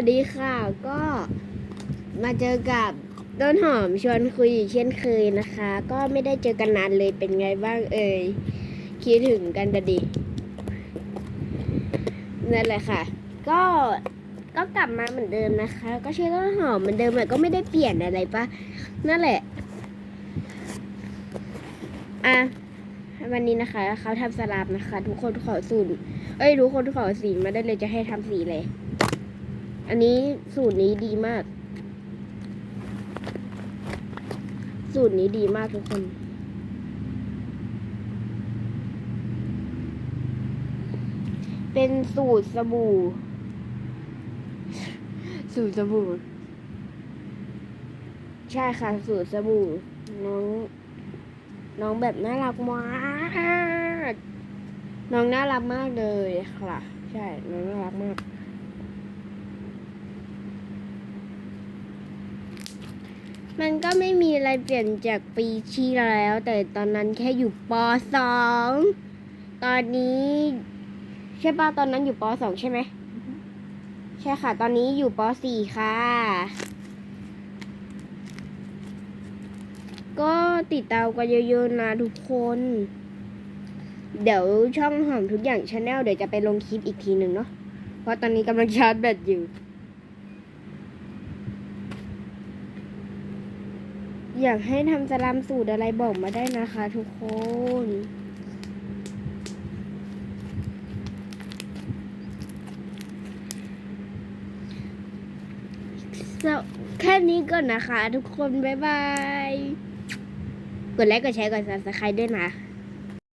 สดีค่ะก็มาเจอกับต้นหอมชวนคุยอีกเช่นเคยนะคะ ก็ไม่ได้เจอกันนานเลยเป็นไงบ้างเอ่ยคิดถึงกันดะดินั่นแหละค่ะ ก็ก็กลับมาเหมือนเดิมนะคะ ก็ชื่อต้นหอมเหมือนเดิมแหละก็ไม่ได้เปลี่ยนอะไรปะนั่นแหละ อะวันนี้นะคะเขาทำสลับนะคะ ทุกคนขอสูตรเอ้ยทุกคนขอสีมาได้เลยจะให้ทำสีเลย อันนี้สูตรนี้ดีมาก สูตรนี้ดีมากทุกคน เป็นสูตรสบู่ สูตรสบู่ ใช่ค่ะ สูตรสบู่ น้อง น้องแบบน่ารักมากน้องน่ารักมากเลยค่ะ ใช่ น้องน่ารักมาก มันก็ไม่มีอะไรเปลี่ยนจากปีที่แล้ว แต่ตอนนั้นแค่อยู่ปสองตอนนี้ใช่ป่ะตอนนั้นอยู่ปสองใช่ไหมใช่ค่ะ ตอนนี้อยู่ปสี่ค่ะ ก็ติดตามกันเยอะๆนะทุกคน เดี๋ยวช่องหอมทุกอย่างชาแนลเดี๋ยวจะไปลงคลิปอีกทีหนึ่งเนาะเพราะตอนนี้กำลังชาร์จแบตอยู่ อยากให้ทำสลัมสูตรอะไรบอกมาได้นะคะทุกคนแค่นี้ก่อนนะคะ ทุกคน บ๊ายบาย กดไลค์ กดแชร์ กด subscribe ด้วยนะ